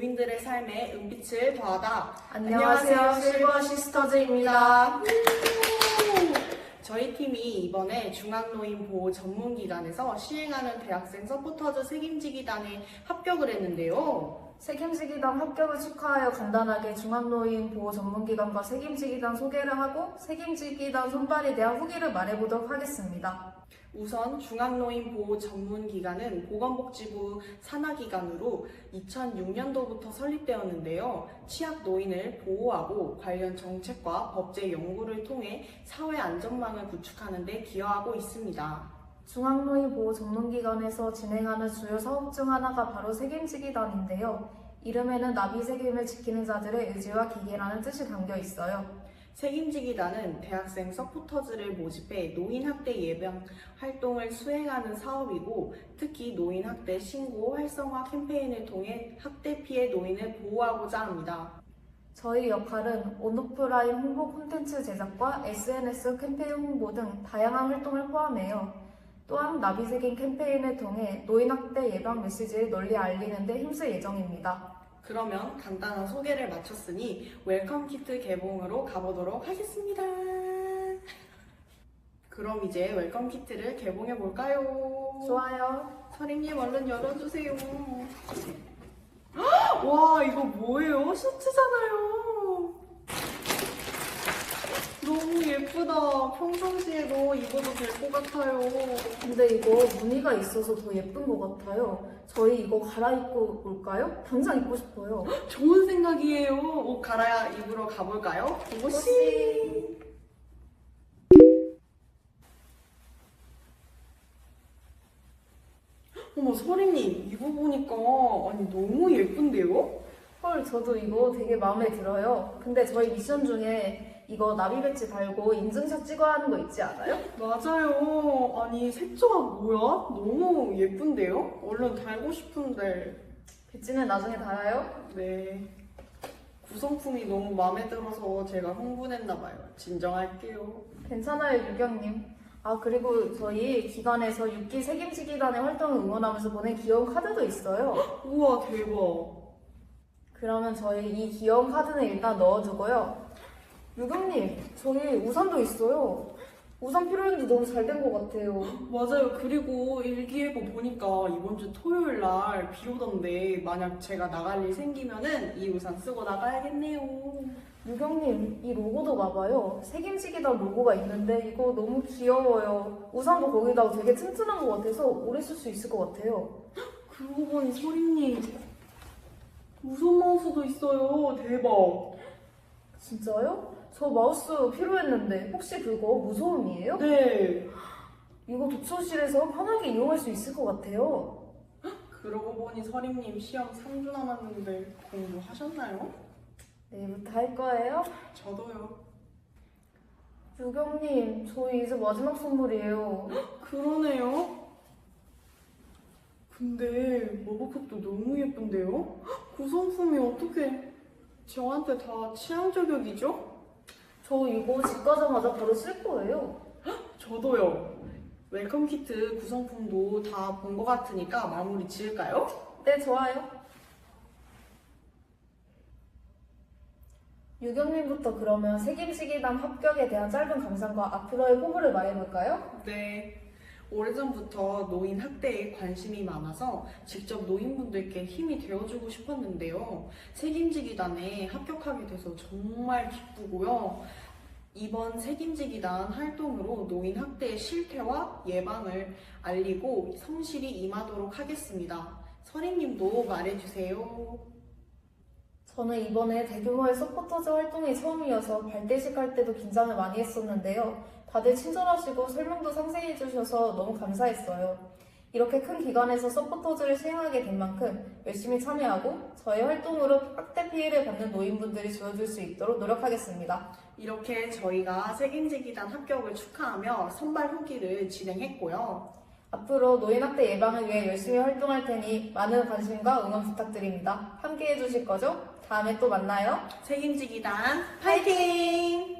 노인들의 삶에 은빛을 더하다. 안녕하세요, 실버 시스터즈입니다. 저희 팀이 이번에 중앙노인 보호 전문기관에서 시행하는 대학생 서포터즈 책임지기단에 합격을 했는데요. 책임지기단 합격을 축하하여 간단하게 중앙노인 보호 전문기관과 책임지기단 소개를 하고 책임지기단 손발에 대한 후기를 말해보도록 하겠습니다. 우선 중앙노인 보호 전문 기관은 보건복지부 산하기관으로 2006년도부터 설립되었는데요. 취약 노인을 보호하고 관련 정책과 법제 연구를 통해 사회 안전망을 구축하는 데 기여하고 있습니다. 중앙노인 보호 전문기관에서 진행하는 주요 사업 중 하나가 바로 책임지기단인데요. 이름에는 나비 책임을 지키는 자들의 의지와 기계라는 뜻이 담겨 있어요. 책임지기단은 대학생 서포터즈를 모집해 노인학대 예방 활동을 수행하는 사업이고 특히 노인학대 신고 활성화 캠페인을 통해 학대 피해 노인을 보호하고자 합니다. 저희 역할은 온오프라인 홍보 콘텐츠 제작과 SNS 캠페인 홍보 등 다양한 활동을 포함해요. 또한 나비색인 캠페인을 통해 노인학대 예방 메시지를 널리 알리는 데 힘쓸 예정입니다. 그러면 간단한 소개를 마쳤으니 웰컴 키트 개봉으로 가보도록 하겠습니다. 그럼 이제 웰컴 키트를 개봉해 볼까요? 좋아요. 서림님 얼른 열어주세요. 헉! 와 이거 뭐예요? 셔츠잖아요. 너무 예쁘다. 평상시에도 입어도 될 것 같아요. 근데 이거 무늬가 있어서 더 예쁜 것 같아요. 저희 이거 갈아입고 올까요? 당장 입고 싶어요. 좋은 생각이에요. 옷 갈아야 입으러 가볼까요? 고고씨. 어머 서림님 이거 보니까 아니 너무 예쁜데요? 헐, 저도 이거 되게 마음에 들어요. 근데 저희 미션 중에 이거 나비 배지 달고 인증샷 찍어야 하는 거 있지 않아요? 맞아요. 아니 색조가 뭐야? 너무 예쁜데요? 얼른 달고 싶은데 배지는 나중에 달아요? 네 구성품이 너무 마음에 들어서 제가 흥분했나봐요. 진정할게요. 괜찮아요, 유경님. 아, 그리고 저희 기관에서 6기 책임지기단의 활동을 응원하면서 보낸 귀여운 카드도 있어요. 우와 대박. 그러면 저희 이 귀여운 카드는 일단 넣어두고요. 유경님, 저희 우산도 있어요. 우산 필요했는데 너무 잘 된 것 같아요. 맞아요. 그리고 일기예보 보니까 이번 주 토요일 날 비 오던데 만약 제가 나갈 일 생기면은 이 우산 쓰고 나가야겠네요. 유경님, 이 로고도 봐봐요. 책임지기단 로고가 있는데 이거 너무 귀여워요. 우산도 거기다가 되게 튼튼한 것 같아서 오래 쓸 수 있을 것 같아요. 그러고 보니 소리님 무선 마우스도 있어요. 대박. 진짜요? 저 마우스 필요했는데 혹시 그거 무소음이에요? 네. 이거 독서실에서 편하게 이용할 수 있을 것 같아요. 그러고 보니 서림님 시험 3주 남았는데 공부하셨나요? 내일부터 할 거예요? 저도요. 유경님, 저희 이제 마지막 선물이에요. 그러네요. 근데 머그컵도 너무 예쁜데요? 구성품이 어떻게 저한테 다 취향 저격이죠? 저 이거 집 가자마자 바로 쓸 거예요. 저도요. 웰컴 키트 구성품도 다 본 것 같으니까 마무리 지을까요? 네, 좋아요. 유경님부터 그러면 책임지기단 합격에 대한 짧은 감상과 앞으로의 포부를 말해볼까요? 네. 오래전부터 노인 학대에 관심이 많아서 직접 노인분들께 힘이 되어주고 싶었는데요. 책임지기단에 합격하게 돼서 정말 기쁘고요. 이번 책임지기단 활동으로 노인 학대의 실태와 예방을 알리고 성실히 임하도록 하겠습니다. 서림님도 말해주세요. 저는 이번에 대규모의 서포터즈 활동이 처음이어서 발대식 할 때도 긴장을 많이 했었는데요. 다들 친절하시고 설명도 상세히 해주셔서 너무 감사했어요. 이렇게 큰 기관에서 서포터즈를 시행하게 된 만큼 열심히 참여하고 저의 활동으로 학대 피해를 받는 노인분들이 줄어들 수 있도록 노력하겠습니다. 이렇게 저희가 책임지기단 합격을 축하하며 선발 후기를 진행했고요. 앞으로 노인학대 예방을 위해 열심히 활동할 테니 많은 관심과 응원 부탁드립니다. 함께 해주실 거죠? 다음에 또 만나요. 책임지기단 파이팅!